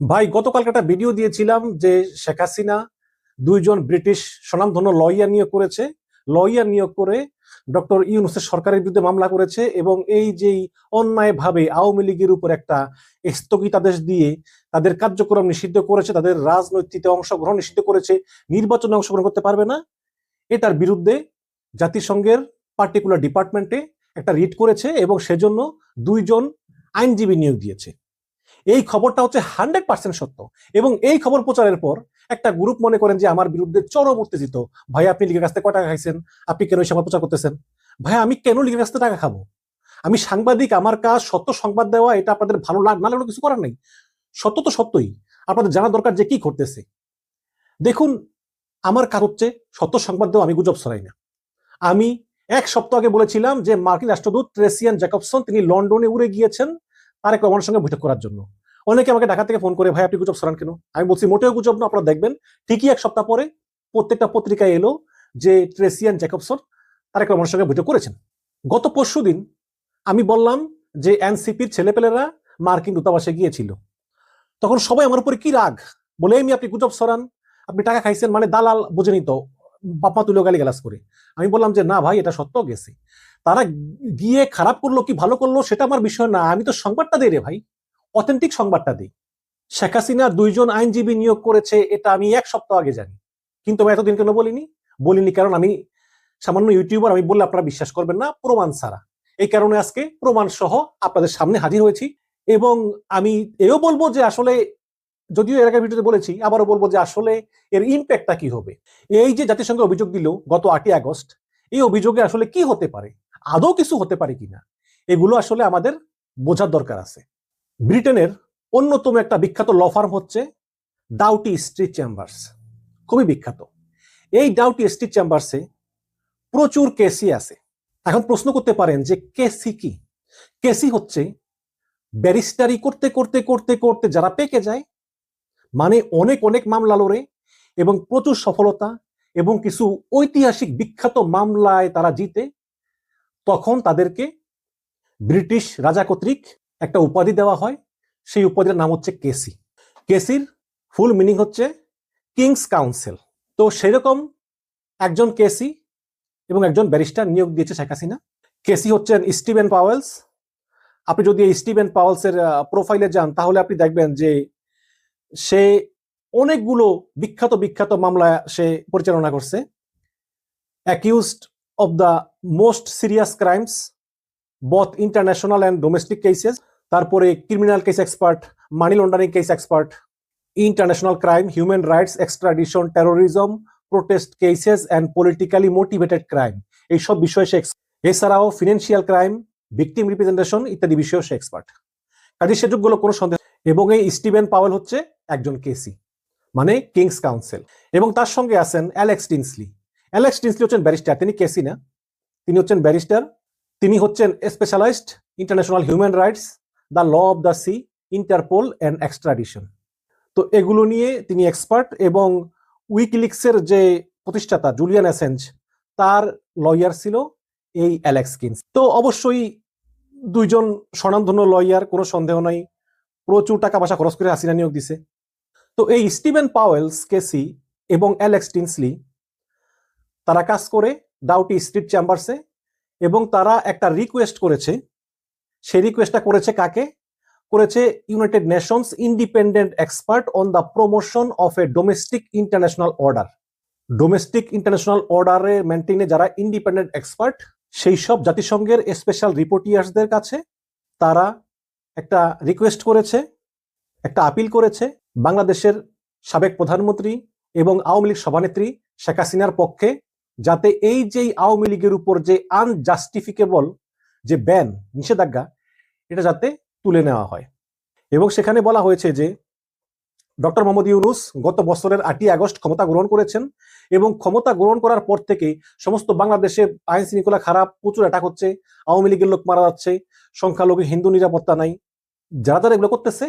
ভাই, গতকালকে একটা ভিডিও দিয়েছিলাম যে শেখ হাসিনা দুইজন ব্রিটিশ স্বনামধন্য লয়ার নিয়োগ করেছে। লয়ার নিয়োগ করে ডক্টর ইউনুসের সরকারের বিরুদ্ধে মামলা করেছে এবং এই যেই অন্যায়ভাবে আওয়ামী লীগের উপর একটা স্থগিতাদেশ দিয়ে তাদের কার্যক্রম নিষিদ্ধ করেছে, তাদের রাজনৈতিক অংশগ্রহণ নিষিদ্ধ করেছে, নির্বাচনে অংশগ্রহণ করতে পারবে না, এটার বিরুদ্ধে জাতিসংঘের পার্টিকুলার ডিপার্টমেন্টে একটা রিট করেছে এবং সেজন্য দুইজন আইনজীবী নিয়োগ দিয়েছে। এই খবরটা হচ্ছে হান্ড্রেড পার্সেন্ট সত্য। এবং এই খবর প্রচারের পর একটা গ্রুপ মনে করেন যে আমার বিরুদ্ধে চরম উত্তেজিত। ভাই, আপনি লিগের কাছ থেকে কয় টাকা খাইছেন? আপনি কেন এই প্রচার করতেছেন? ভাই, আমি কেন লিগের কাছ থেকে টাকা খাব? আমি সাংবাদিক, আমার কাজ, সত্য সংবাদ দেওয়া, এটা আপনাদের ভালো লাগ না লাগলেও কিছু করার নেই। সত্য তো সত্যই। আপনাদের জানা দরকার যে কি ঘটতেছে। দেখুন, আমার কাজ হচ্ছে সত্য সংবাদ দেওয়া, আমি গুজব ছড়াই না। আমি এক সপ্তাহ আগে বলেছিলাম যে মার্কিন রাষ্ট্রদূত ট্রেসিয়ান জ্যাকবসন, তিনি লন্ডনে উড়ে গিয়েছেন। তারেক রহমানের সঙ্গে বৈঠক করার জন্য। অনেকে আমাকে ঢাকা থেকে ফোন করে, ভাই, আপনি গুজব ছড়ান কেন? আমি বলছি, মোটেও গুজব না, আপনারা দেখবেন, ঠিকই এক সপ্তাহ পরে প্রত্যেকটা পত্রিকায় এলো যে ট্রেসিয়ান জ্যাকবসন তারেক রহমানের সঙ্গে বৈঠক করেছেন। গত পরশু দিন আমি বললাম যে এনসিপির ছেলেপেলেরা মার্কিন দূতাবাসে গিয়েছিল। তখন সবাই আমার উপরে কি রাগ? বলে আমি আপনি গুজব সরান আপনি টাকা খাইছেন মানে দালাল বুঝেনি তো বাপমা তুলে গালি গালাজ করে। আমি বললাম যে, না ভাই, এটা সত্য গেছে। তারা গিয়ে খারাপ করল কি ভালো করল সেটা আমার বিষয় না। আমি তো সংবাদটা দিই রে ভাই। অথেন্টিক সংবাদটা দিই। শেখ হাসিনা দুইজন আইনজীবী নিয়োগ করেছে, এটা আমি এক সপ্তাহ আগে জানি। কিন্তু আমি এতদিন কেন বলিনি? বলিনি কারণ আমি সামান্য ইউটিউবার, আমি বললে আপনারা বিশ্বাস করবেন না, প্রমাণ ছাড়া। এই কারণে আজকে প্রমাণ সহ আপনাদের সামনে হাজির হয়েছি এবং আমি এও বলব যে আসলে, যদিও এর আগে ভিডিওতে বলেছি, আবারও বলব যে আসলে এর ইম্প্যাক্টটা কি হবে? এই যে জাতিসংঘ অভিযোগ দিল গত আটই আগস্ট, এই অভিযোগে আসলে কি হতে পারে? আদৌ কিছু হতে পারে কিনা, এগুলো আসলে আমাদের বোঝার দরকার আছে। ব্রিটেনের অন্যতম একটা বিখ্যাত ল ফার্ম হচ্ছে ডাউটি স্ট্রিট চেম্বার্স, খুবই বিখ্যাত। এই ডাউটি স্ট্রিট চেম্বার্সে প্রচুর কেসি আছে। এখন প্রশ্ন করতে পারেন যে কেসি কি? কেসি হচ্ছে ব্যারিস্টারি করতে করতে করতে করতে যারা পেকে যায় মানে অনেক অনেক মামলা লড়ে এবং প্রচুর সফলতা এবং কিছু ঐতিহাসিক বিখ্যাত মামলায় তারা জিতে তখন তাদেরকে ব্রিটিশ রাজা কর্তৃক একটা উপাধি দেওয়া হয়। সেই উপাধির নাম হচ্ছে কেসি। কেসির ফুল মিনিং হচ্ছে কিংস কাউন্সিল। তো সেরকম একজন কেসি এবং একজন ব্যারিস্টার নিয়োগ দিয়েছে শেখ হাসিনা। কেসি হচ্ছেন স্টিভেন পাওয়েলস। আপনি যদি এই স্টিভেন পাওয়েলসের প্রোফাইলে যান, তাহলে আপনি দেখবেন যে সে অনেকগুলো বিখ্যাত বিখ্যাত মামলা সে পরিচালনা করছে। Accused of the most serious crimes both international and domestic cases তারপরে criminal case expert money laundering case expert international crime human rights extradition terrorism protest cases and politically motivated crime এইসব বিষয়ে সে এছাড়াও ফিনান্সিয়াল ক্রাইম ভিকটিম রিপ্রেজেন্টেশন ইত্যাদি বিষয়েও সে expert কাজে সেযোগগুলো কোনো সন্দেহ এবং এই স্টিভেন পাওয়েল হচ্ছে একজন কেসি মানে কিংস কাউন্সিল। এবং তার সঙ্গে আছেন অ্যালেক্স টিনসলি। অ্যালেক্স টিনসলি হচ্ছেন ব্যারিস্টার তিনি কেসি না। তিনি হচ্ছেন ব্যারিস্টার তিনি হচ্ছেন specialised international human rights the law of the sea Interpol and extradition তো এগুলো নিয়ে তিনি এক্সপার্ট এবং উইকিলিক্সের যে প্রতিষ্ঠাতা জুলিয়ান অ্যাসেঞ্জ তার লয়ার ছিল এই অ্যালেক্স কিনস তো অবশ্যই দুইজন স্বনামধন্য লয়ার কোনো সন্দেহ নাই। প্রচুর টাকা পয়সা খরচ করে হাসিনা নিয়োগ দিছে। তো এই স্টিভেন পাওয়েলস কেসি এবং অ্যালেক্স টিনসলি তারা কাজ করে ডাউটি স্ট্রিট চেম্বার্সে এবং তারা একটা রিকোয়েস্ট করেছে। সেই রিকোয়েস্টটা করেছে কাকে? করেছে United Nations independent expert on the promotion of a domestic international order domestic international অর্ডারে মেনটেনে যারা ইন্ডিপেন্ডেন্ট এক্সপার্ট সেই সব জাতিসংঘের স্পেশাল রিপোর্টিয়ার্সদের কাছে তারা একটা রিকোয়েস্ট করেছে, একটা আপিল করেছে। বাংলাদেশের সাবেক প্রধানমন্ত্রী এবং আওয়ামী লীগ সভানেত্রী শেখ হাসিনার পক্ষে যাতে এই যে আওয়ামী লীগের উপর যে আনজাস্টিফিকেবল যে ব্যান নিষেধাজ্ঞা, এটা যাতে তুলে নেওয়া হয়। এবং সেখানে বলা হয়েছে যে, ডক্টর মোহাম্মদ ইউনুস গত বছরের আটই আগস্ট ক্ষমতা গ্রহণ করেছেন এবং ক্ষমতা গ্রহণ করার পর থেকে সমস্ত বাংলাদেশে আইন শৃঙ্খলা খারাপ, প্রচুর অ্যাটাক হচ্ছে, আওয়ামী লীগের লোক মারা যাচ্ছে, সংখ্যালঘু হিন্দু নিরাপত্তা নাই। যারা যারা এগুলো করতেছে,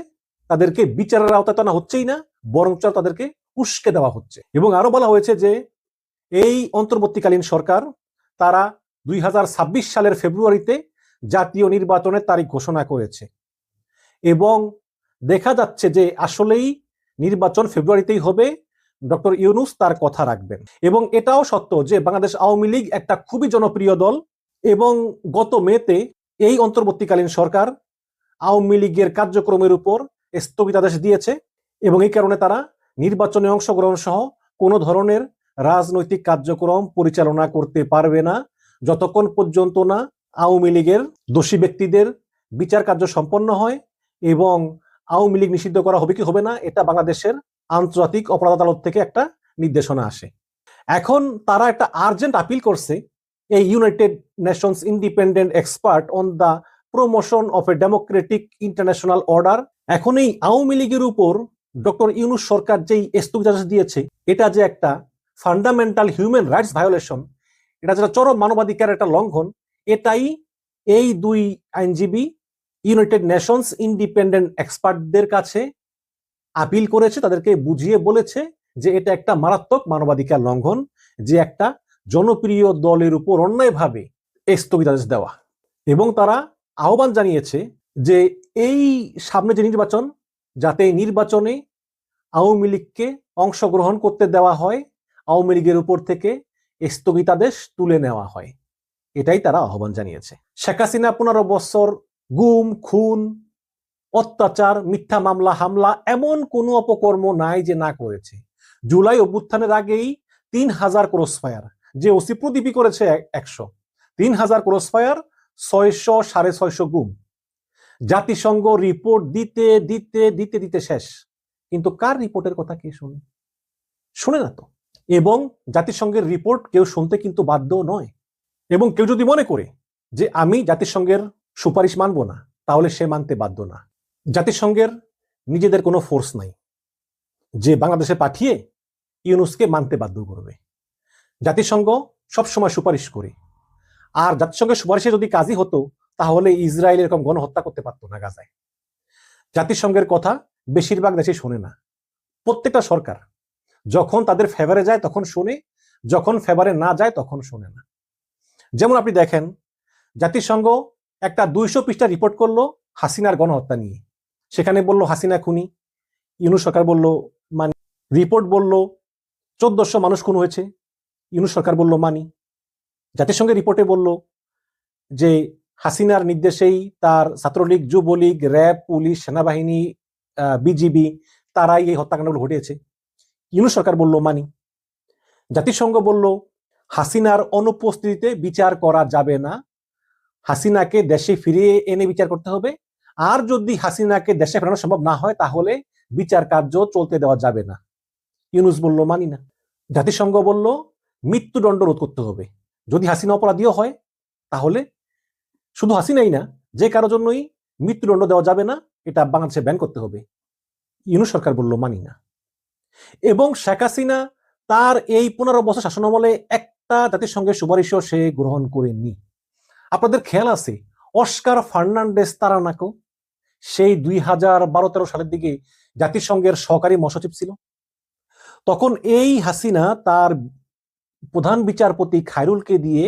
তাদেরকে বিচারের আওতায় টানা হচ্ছেই না, বরঞ্চ তাদেরকে উস্কে দেওয়া হচ্ছে। এবং আরও বলা হয়েছে যে এই অন্তর্বর্তীকালীন সরকার তারা দুই হাজার ছাব্বিশ সালের ফেব্রুয়ারিতে জাতীয় নির্বাচনের তারিখ ঘোষণা করেছে। এবং দেখা যাচ্ছে যে আসলেই নির্বাচন ফেব্রুয়ারিতেই হবে, ডক্টর ইউনুস তার কথা রাখবেন। এবং এটাও সত্য যে বাংলাদেশ আওয়ামী লীগ একটা খুবই জনপ্রিয় দল এবং গত মেতে এই অন্তর্বর্তীকালীন সরকার আওয়ামী লীগের কার্যক্রমের উপর স্থগিতাদেশ দিয়েছে এবং এই কারণে তারা নির্বাচনে অংশগ্রহণ সহ কোনো ধরনের রাজনৈতিক কার্যক্রম পরিচালনা করতে পারবে না, যতক্ষণ পর্যন্ত না আওয়ামী লীগের দোষী ব্যক্তিদের বিচার কার্য সম্পন্ন হয় এবং আওয়ামী লীগ নিষিদ্ধ করা হবে কি হবে না, এটা বাংলাদেশের আন্তর্জাতিক অপরাধ আদালত থেকে একটা নির্দেশনা আসে। এখন তারা একটা আর্জেন্ট আপিল করছে, এই United Nations independent expert on the promotion of a democratic international order এখন এই আওয়ামী লীগের উপর ডক্টর ইউনুস সরকার যেই স্থগিতাদেশ দিয়েছে, এটা যে একটা ফান্ডামেন্টাল হিউম্যান রাইটস ভায়োলেশন এটা যেটা চরম মানবাধিকার একটা লঙ্ঘন, এটাই এই দুই আইনজীবী ইউনাইটেড নেশনস ইন্ডিপেন্ডেন্ট এক্সপার্টদের কাছে আপিল করেছে, তাদেরকে বুঝিয়ে বলেছে যে এটা একটা মারাত্মক মানবাধিকার লঙ্ঘন, যে একটা জনপ্রিয় দলের উপর অন্যায়ভাবে স্থগিতাদেশ দেওয়া। এবং তারা আহ্বান জানিয়েছে যে এই সামনে যে নির্বাচন, যাতে নির্বাচনে আওয়ামী লীগকে অংশগ্রহণ করতে দেওয়া হয় আওয়ামী লীগের উপর থেকে স্থগিতাদেশ তুলে নেওয়া হয়। এটাই তারা আহ্বান জানিয়েছে। শেখ হাসিনা পনেরো বছর গুম, খুন, অত্যাচার, মিথ্যা মামলা, হামলা এমন কোনো অপকর্ম নাই যে না করেছে। জুলাই অভ্যুত্থানের আগেই তিন হাজার ক্রস ফায়ার যে ওসি প্রদীপী করেছে একশো, তিন হাজার ক্রস ফায়ার ছয়শো সাড়ে ছয়শো গুম। জাতিসংঘ রিপোর্ট দিতে দিতে দিতে দিতে শেষ। কিন্তু কার রিপোর্টের কথা কে শুনে? শুনে না তো। এবং জাতিসংঘের রিপোর্ট কেউ শুনতে কিন্তু বাধ্য নয়। এবং কেউ যদি মনে করে যে আমি জাতিসংঘের সুপারিশ মানব না, তাহলে সে মানতে বাধ্য না। জাতিসংঘের নিজেদের কোনো ফোর্স নাই। যে বাংলাদেশে পাঠিয়ে ইউনুসকে মানতে বাধ্য করবে। জাতিসংঘ সবসময় সুপারিশ করে। আর জাতিসংঘের সুপারিশে যদি কাজই হতো, তাহলে ইসরায়েল এরকম গণহত্যা করতে পারতো না গাজায়। জাতিসংঘের কথা বেশিরভাগ দেশে শোনে না। প্রত্যেকটা সরকার যখন তাদের ফেভারে যায় তখন শোনে, যখন ফেভারে না যায় তখন শোনে না। যেমন আপনি দেখেন, জাতিসংঘ একটা দুইশো পৃষ্ঠা রিপোর্ট করল হাসিনার গণহত্যা নিয়ে। সেখানে বলল, হাসিনা খুনি। ইউনুস সরকার বলল, মানি। রিপোর্ট বলল, চোদ্দশো মানুষ খুন হয়েছে। ইউনুস সরকার বলল, মানি। জাতিসংঘের রিপোর্টে বলল যে হাসিনার নির্দেশেই তার ছাত্রলীগ, যুবলীগ, র্যাব, পুলিশ, সেনাবাহিনী বিজিবি, তারাই এই হত্যাকাণ্ডগুলো ঘটিয়েছে। ইউনুস সরকার বলল, মানি। জাতিসংঘ বলল, হাসিনার অনুপস্থিতিতে বিচার করা যাবে না। হাসিনাকে দেশে ফিরিয়ে এনে বিচার করতে হবে। আর যদি হাসিনাকে দেশে ফেরানো সম্ভব না হয়, তাহলে বিচার কার্য চলতে দেওয়া যাবে না। ইউনুস বলল, মানি না। জাতিসংঘ বলল, মৃত্যুদণ্ড রোধ করতে হবে। যদি হাসিনা অপরাধীও হয়, তাহলে শুধু হাসিনাই না, যে কারোর জন্যই মৃত্যুদণ্ড দেওয়া যাবে না, এটা বাংলাদেশে ব্যান করতে হবে। ইউনুস সরকার বলল, মানি না। এবং শেখ হাসিনা তার এই পনেরো বছর শাসনামলে একটা জাতিসংঘের সুপারিশও সে গ্রহণ করেনি। আপনাদের খেয়াল আছে, অস্কার ফার্নান্ডেস তারানাকো, সেই দুই হাজার বারো তেরো সালের দিকে জাতিসংঘের সহকারী মহাসচিব ছিল। তখন এই হাসিনা তার প্রধান বিচারপতি খায়রুলকে দিয়ে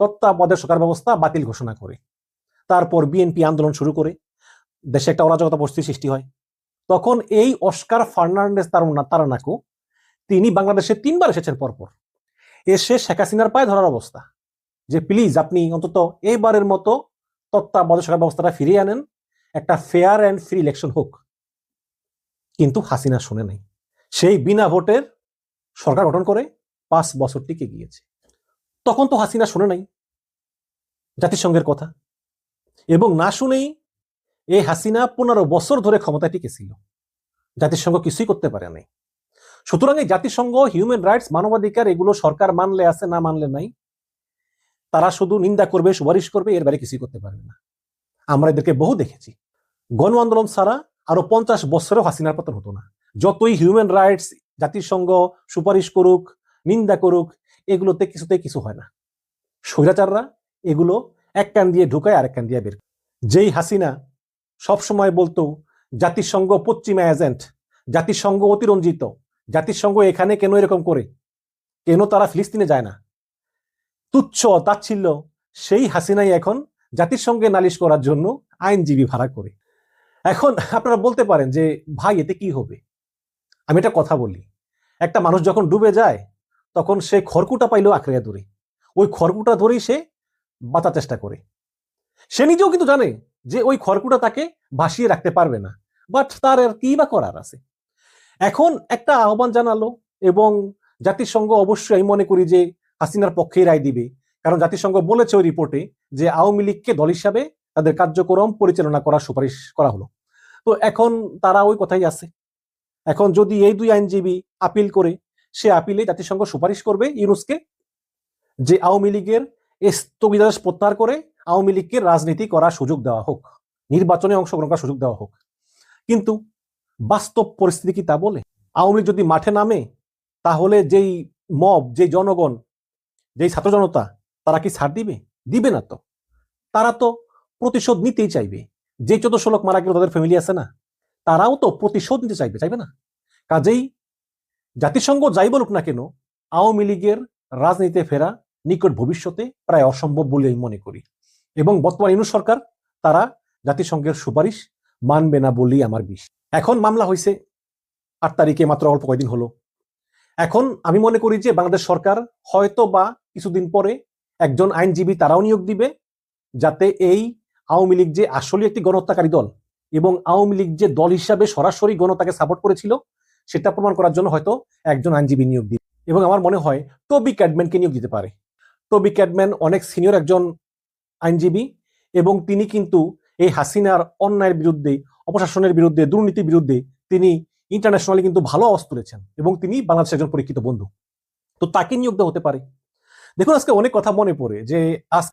তত্ত্বাবধায়ক সরকার ব্যবস্থা বাতিল ঘোষণা করে। তারপর বিএনপি আন্দোলন শুরু করে, দেশে একটা অরাজকতা পরিস্থিতি সৃষ্টি হয়। তখন এই অস্কার ফার্নান্ডেস তারানাকো তিনি বাংলাদেশে তিনবার এসেছেন পরপর। এসে শেখ হাসিনার পায়ে ধরার অবস্থা। যে প্লিজ আপনি অন্তত এইবারের মতো তত্ত্বাবধায়ক সরকার ব্যবস্থাটা ফিরিয়ে আনেন, একটা ফেয়ার অ্যান্ড ফ্রি ইলেকশন হোক। কিন্তু হাসিনা শুনে নাই। সেই বিনা ভোটের সরকার গঠন করে পাঁচ বছর টিকে গিয়েছে। তখন তো হাসিনা শুনে নাই। জাতিসংঘের কথা। এবং না শুনেই এই হাসিনা পনেরো বছর ধরে ক্ষমতায় টিকেছিল। জাতিসংঘ কিছুই করতে পারে নাই। সুতরাং এই জাতিসংঘ হিউম্যান রাইটস মানবাধিকার, এগুলো সরকার মানলে আছে, না মানলে নাই, তারা শুধু নিন্দা করবে, সুপারিশ করবে, এর বাইরে কিছুই করতে পারবে না। আমরা এদেরকে বহু দেখেছি। গণ আন্দোলন ছাড়া আরও পঞ্চাশ বছরেও হাসিনার পতন হতো না। যতই হিউম্যান রাইটস জাতিসংঘ সুপারিশ করুক, নিন্দা করুক, এগুলোতে কিছুতে কিছু হয় না। স্বৈরাচাররা এগুলো এক কান দিয়ে ঢুকায়, আরেক কান দিয়ে বের যেই হাসিনা সবসময় বলতো, জাতিসংঘ পশ্চিমা এজেন্ট, জাতিসংঘ অতিরঞ্জিত, জাতিসংঘ এখানে কেন এরকম করে? কেন তারা ফিলিস্তিনে যায় না? তুচ্ছ তাচ্ছিল্য সেই হাসিনাই এখন জাতিসংঘে নালিশ করার জন্য আইনজীবী ভাড়া করে। এখন আপনারা বলতে পারেন যে, ভাই, এতে কি হবে? আমি এটা কথা বলি, একটা মানুষ যখন ডুবে যায়, তখন সে খড়কুটা পাইলেও আঁকড়িয়া ধরে ওই খড়কুটা ধরেই সে বাঁচার চেষ্টা করে। সে নিজেও কিন্তু জানে যে ওই খড়কুটা তাকে ভাসিয়ে রাখতে পারবে না। বাট তার আর কি বা করার আছে? এখন একটা আহ্বান জানালো এবং জাতিসংঘ অবশ্যই আমি মনে করি যে হাসিনার পক্ষেই রায় দিবে। কারণ জাতিসংঘ বলেছে ওই রিপোর্টে যে আওয়ামী লীগকে দল হিসাবে তাদের কার্যক্রম পরিচালনা করার সুপারিশ করা হলো। তো এখন তারা ওই কথাই আছে। এখন যদি এই দুই আইনজীবী আপিল করে, সে আপিলে জাতিসংঘ সুপারিশ করবে ইউনুসকে যে আওয়ামী লীগের স্থগিতাদেশ প্রত্যাহার করে আওয়ামী লীগকে রাজনীতি করার সুযোগ দেওয়া হোক, নির্বাচনে অংশগ্রহণ করার সুযোগ দেওয়া হোক। কিন্তু বাস্তব পরিস্থিতি কি তা বলে? আওয়ামী যদি মাঠে নামে, তাহলে যেই মব, যেই জনগণ, যেই ছাত্র জনতা তারা কি ছাড় দিবে? দিবে না তো। তারা তো প্রতিশোধ নিতেই চাইবে। যে চোদ্দশো লোক মারা গেল, তাদের ফ্যামিলি আছে না? তারাও তো প্রতিশোধ নিতে চাইবে চাইবে না? কাজেই জাতিসংঘ যাই বলুক না কেন, আওয়ামী লীগের রাজনীতিতে ফেরা নিকট ভবিষ্যতে প্রায় অসম্ভব বলে আমি মনে করি। এবং বর্তমান ইনু সরকার, তারা জাতিসংঘের সুপারিশ মানবে না বলেই আমার বিষ। এখন মামলা হয়েছে আট তারিখে, মাত্র অল্প কয়েকদিন হলো। এখন আমি মনে করি যে বাংলাদেশ সরকার হয়তো বা কিছুদিন পরে একজন আইনজীবী তারাও নিয়োগ দিবে, যাতে এই আওয়ামী লীগ যে আসলে একটি গণহত্যাকারী দল এবং আওয়ামী লীগ যে দল হিসাবে সরাসরি গণতাকে সাপোর্ট করেছিল, সেটা প্রমাণ করার জন্য হয়তো একজন আইনজীবী নিয়োগ দিবে। এবং আমার মনে হয় টবি ক্যাডম্যানকে নিয়োগ দিতে পারে। টবি ক্যাডম্যান অনেক সিনিয়র একজন আইনজীবী এবং তিনি কিন্তু এই হাসিনার অন্যায়ের বিরুদ্ধে, অপশাসনের বিরুদ্ধে, দুর্নীতির বিরুদ্ধে তিনি ইন্টারন্যাশনালি কিন্তু ভালো আওয়াজ তুলেছেন এবং তিনি বাংলাদেশের একজন পরীক্ষিত বন্ধু। তো তাকে নিয়োগ দেওয়া হতে পারে। দেখুন, আজকে অনেক কথা মনে পড়ে যে আজ-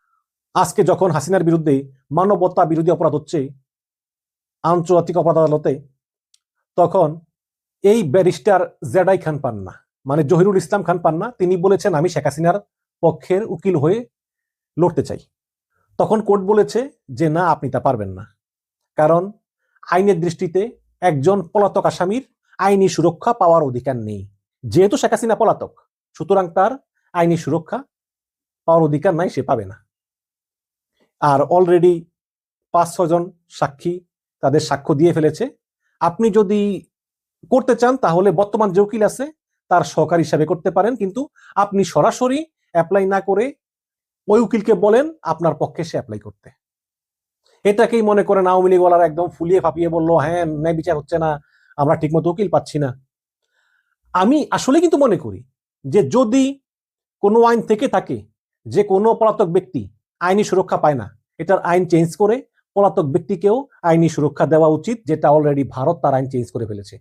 আজকে যখন হাসিনার বিরুদ্ধে মানবতা বিরোধী অপরাধ হচ্ছে, আন্তর্জাতিক অপরাধ আদালতে, তখন এই ব্যারিস্টার জেডাই খান পান না। মানে জহিরুল ইসলাম খান পান না। তিনি বলেছেন, আমি শেখ হাসিনার পক্ষের উকিল হয়ে লড়তে চাই। তখন কোর্ট বলেছে যে, না, আপনি তা পারবেন না। কারণ আইনের দৃষ্টিতে একজন পলাতক আসামির আইনি সুরক্ষা পাওয়ার অধিকার নেই। যেহেতু শেখ হাসিনা পলাতক, সুতরাং তার আইনি সুরক্ষা পাওয়ার অধিকার নাই, সে পাবে না। আর অলরেডি পাঁচ ছজন সাক্ষী তাদের সাক্ষ্য দিয়ে ফেলেছে। আপনি যদি করতে চান, তাহলে বর্তমান যে উকিল আছে, তার সহকারী হিসাবে করতে পারেন। কিন্তু আপনি সরাসরি অ্যাপ্লাই না করে ওই উকিলকে বলেন, আপনার পক্ষে সে অ্যাপ্লাই করতে। এটাকেই মনে করেন আওয়ামী লীগওয়ালারা একদম ফুলিয়ে ফাপিয়ে বলল হ্যাঁ ন্যায় বিচার হচ্ছে না, আমরা ঠিকমতো উকিল পাচ্ছি না। আমি আসলে কিন্তু মনে করি যে যদি কোনো আইন থেকে থাকে, যে কোনো পলাতক ব্যক্তি আইনি সুরক্ষা পায় না, এটার আইন চেঞ্জ করে পলাতক ব্যক্তিকেও আইনি সুরক্ষা দেওয়া উচিত, যেটা অলরেডি ভারত তার আইন চেঞ্জ করে ফেলেছে।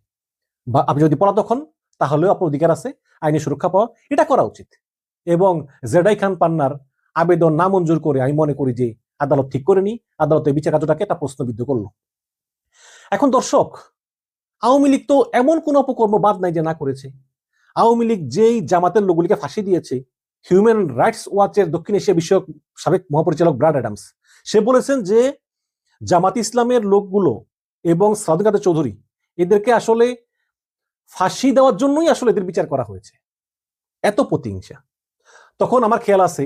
বা আপনি যদি পলাতক হন, তাহলেও আপনার অধিকার আছে, আইনি সুরক্ষা পাওয়া, এটা করা উচিত। এবং জেডাই খান পান্নার আবেদন নামঞ্জুর করে আমি মনে করি যে আদালত ঠিক করেনি, আদালতের বিচার কার্যটাকে একটা প্রশ্নবিদ্ধ করল। এখন দর্শক, আওয়ামী লীগ তো এমন কোন অপকর্ম বাদ নাই যে না করেছে। আওয়ামী লীগ যেই জামাতের লোকগুলিকে ফাঁসি দিয়েছে হিউম্যান রাইটস ওয়াচের দক্ষিণ এশিয়া বিষয়ক সাবেক মহাপরিচালক ব্রাড অ্যাডামস, সে বলেছেন যে জামাত ইসলামের লোকগুলো এবং সাদকাতে চৌধুরী, এদেরকে আসলে ফাঁসি দেওয়ার জন্যই আসলে এদের বিচার করা হয়েছে। এত প্রতিহিংসা। তখন আমার খেয়াল আছে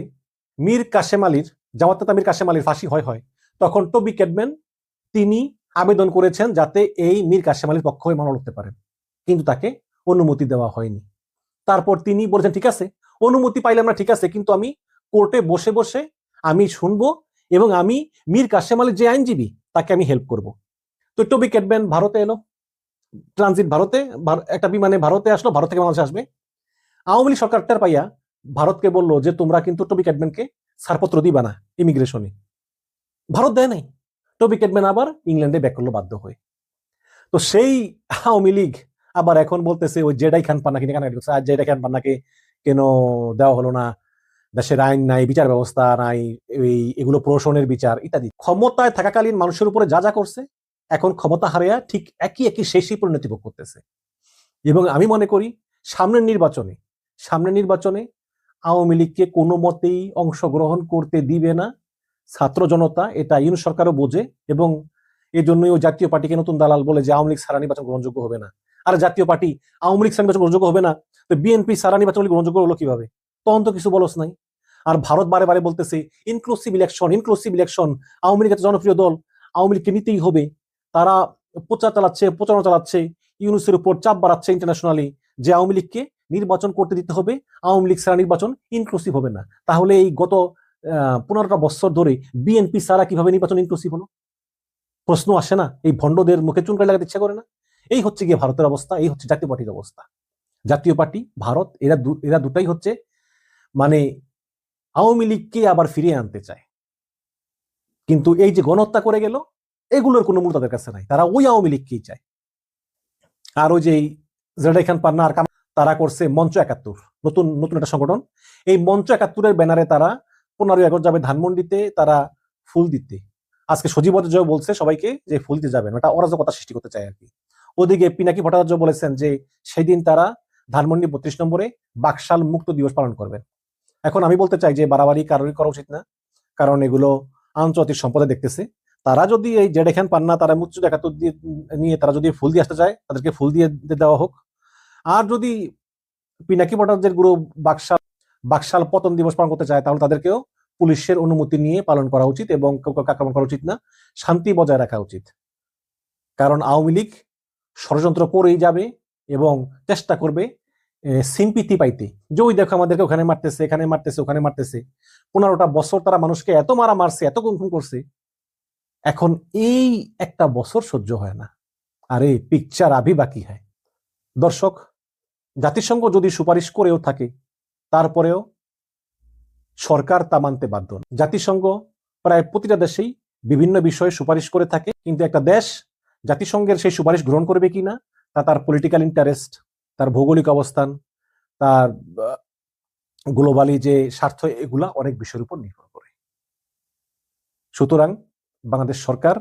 মীর কাশেম আলীর, জামাত মীর কাশেম আলীর ফাঁসি হয় হয়। তখন টবি ক্যাডম্যান তিনি আবেদন করেছেন যাতে এই মীর কাশেম আলীর পক্ষ হয়ে মামলা লড়তে পারেন। কিন্তু তাকে অনুমতি দেওয়া হয়নি। তারপর তিনি বলেছেন, ঠিক আছে, অনুমতি পাইলাম না, ঠিক আছে, কিন্তু আমি কোর্টে বসে বসে আমি শুনব এবং আমি মীর কাশেম আলীর যে আইনজীবী, তাকে আমি হেল্প করব। তো টবি ক্যাডম্যান ভারতে এলো ট্রানজিট ভারতে একটা বিমানে ভারতে আসলো, ভারত থেকে বাংলাদেশে আসবে। আওয়ামী লীগ সরকারটার পাইয়া ভারতকে বলল যে, তোমরা কিন্তু টবি ক্যাডম্যানকে ছাড়পত্র দিবা না ইমিগ্রেশনে। ভারত দেয় নাই। টবি ক্যাডম্যান আবার ইংল্যান্ডে ব্যাক করল বাধ্য হয়ে। তো সেই আওয়ামী লীগ আবার এখন বলতেছে, ওই জেডাই খান পান্না কিনে কানাকাটি করছে? আর জেডাই খান পান্নাকে কেন দেওয়া হলো না? দেশের আইন নাই, বিচার ব্যবস্থা নাই, এই এগুলো প্রশাসনের বিচার, ইত্যাদি। ক্ষমতায় থাকাকালীন মানুষের উপরে যা যা করছে, এখন ক্ষমতা হারিয়া ঠিক একই একই শেষই পরিণতি ভোগ করতেছে। এবং আমি মনে করি, সামনের নির্বাচনে সামনের নির্বাচনে আওয়ামী লীগকে কোনো মতেই অংশগ্রহণ করতে দিবে না। ছাত্র জনতা এটা ইউন সরকারও বোঝে এবং এই জন্যই জাতীয় পার্টিকে নতুন দালাল বলে যে আওয়ামী লীগ সারা নির্বাচন গ্রহণযোগ্য হবে না। আর জাতীয় পার্টি আওয়ামী লীগ সারা নির্বাচন গ্রহণযোগ্য হবে না, তো বিএনপি সারা নির্বাচন গ্রহণযোগ্য হলো কীভাবে? তখন তো কিছু বলস নাই। আর ভারত বারে বারে বলতেছে inclusive election inclusive election Awami League একটা জনপ্রিয় দল, আওয়ামী লীগকে নিতেই হবে। তারা প্রচার চালাচ্ছে, প্রচারণা চালাচ্ছে, ইউনুসের উপর চাপ বাড়াচ্ছে ইন্টারন্যাশনালি যে আওয়ামী লীগকে নির্বাচন করতে দিতে হবে, আওয়ামী লীগ ছাড়া নির্বাচন ইনক্লুসিভ হবে না। তাহলে এই গত পনেরোটা বছর ধরে বিএনপি ছাড়া কীভাবে নির্বাচন ইনক্লুসিভ হলো? প্রশ্ন আসে না? এই ভণ্ডদের মুখে চুনকালি লাগাতে ইচ্ছা করে না? এই হচ্ছে গিয়ে ভারতের অবস্থা, এই হচ্ছে জাতীয় পার্টির অবস্থা। জাতীয় পার্টি, ভারত, এরা এরা দুটাই হচ্ছে মানে আওয়ামী লীগকে আবার ফিরিয়ে আনতে চায়। কিন্তু এই যে গণহত্যা করে গেল, এগুলোর কোনো মূল তাদের কাছে নাই। তারা ওই আওয়ামী লীগকেই চায়। আর ওই যে জেডাই খান পান্না আর তারা করছে মঞ্চ একাত্তর, নতুন নতুন একটা সংগঠন। এই মঞ্চ একাত্তরের ব্যানারে তারা পনেরোই আগস্ট যাবে ধানমন্ডিতে তারা ফুল দিতে। আজকে সজীব জয় বলছে সবাইকে যে ফুল দিতে যাবেন ওটা অরাজকতা সৃষ্টি করতে চায় আর কি। ওদিকে পিনাকি ভট্টাচার্য বলেছেন যে সেই দিন তারা ধানমন্ডি বত্রিশ নম্বরে বাকশাল মুক্ত দিবস পালন করবেন। এখন আমি বলতে চাই যে বাড়াবাড়ি কারোরই করা উচিত না, কারণ এগুলো আন্তর্জাতিক সম্পদে দেখতেছে। তারা যদি এই জেডে খান পান্না, তারা মুচ্ছু একাত্তর দিয়ে, নিয়ে তারা যদি ফুল দিয়ে আসতে চায়, তাদেরকে ফুল দিয়ে দেওয়া হোক। আর যদি পিনাকি ভট্টাচার্যের গুরু বাকশাল বাকশাল পতন দিবস পালন করতে চায়, তাহলে তাদেরকেও পুলিশের অনুমতি নিয়ে পালন করা উচিত এবং আক্রমণ করা উচিত না। শান্তি বজায় রাখা উচিত। কারণ আওয়ামী লীগ ষড়যন্ত্র করেই যাবে এবং চেষ্টা করবে সিম্পিতি পাইতে। যে ওই দেখো আমাদেরকে ওখানে মারতেছে, এখানে মারতেছে, ওখানে মারতেছে। পনেরোটা বছর তারা মানুষকে এত মারা মারছে, এত গুম করছে। এখন এই একটা বছর সহ্য হয় না। আরে পিকচার আভি বাকি হয়। দর্শক জাতিসংঘ যদি সুপারিশ করেও থাকে, তারপরেও সরকার তা মানতে বাধ্য না। জাতিসংঘ প্রায় প্রতিটা দেশেই বিভিন্ন বিষয়ে সুপারিশ করে থাকে, কিন্তু একটা দেশ জাতিসংঘের সেই সুপারিশ গ্রহণ করবে কিনা তা তার পলিটিক্যাল ইন্টারেস্ট তার ভৌগোলিক অবস্থান, তার গ্লোবালি যে স্বার্থ, এগুলা অনেক বিষয়ের উপর নির্ভর করে সুতরাং বাংলাদেশ সরকার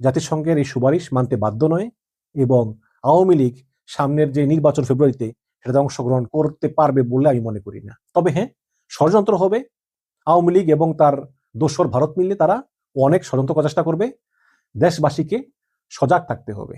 জাতিসংঘের এই সুপারিশ মানতে বাধ্য নয় এবং আওয়ামী লীগ সামনের যে নির্বাচন ফেব্রুয়ারিতে সেটাতে অংশগ্রহণ করতে পারবে বলে আমি মনে করি না। তবে হ্যাঁ ষড়যন্ত্র হবে। আওয়ামী লীগ এবং তার দোসর ভারত মিলে তারা অনেক ষড়যন্ত্র করার চেষ্টা করবে। দেশবাসীকে সজাগ থাকতে হবে।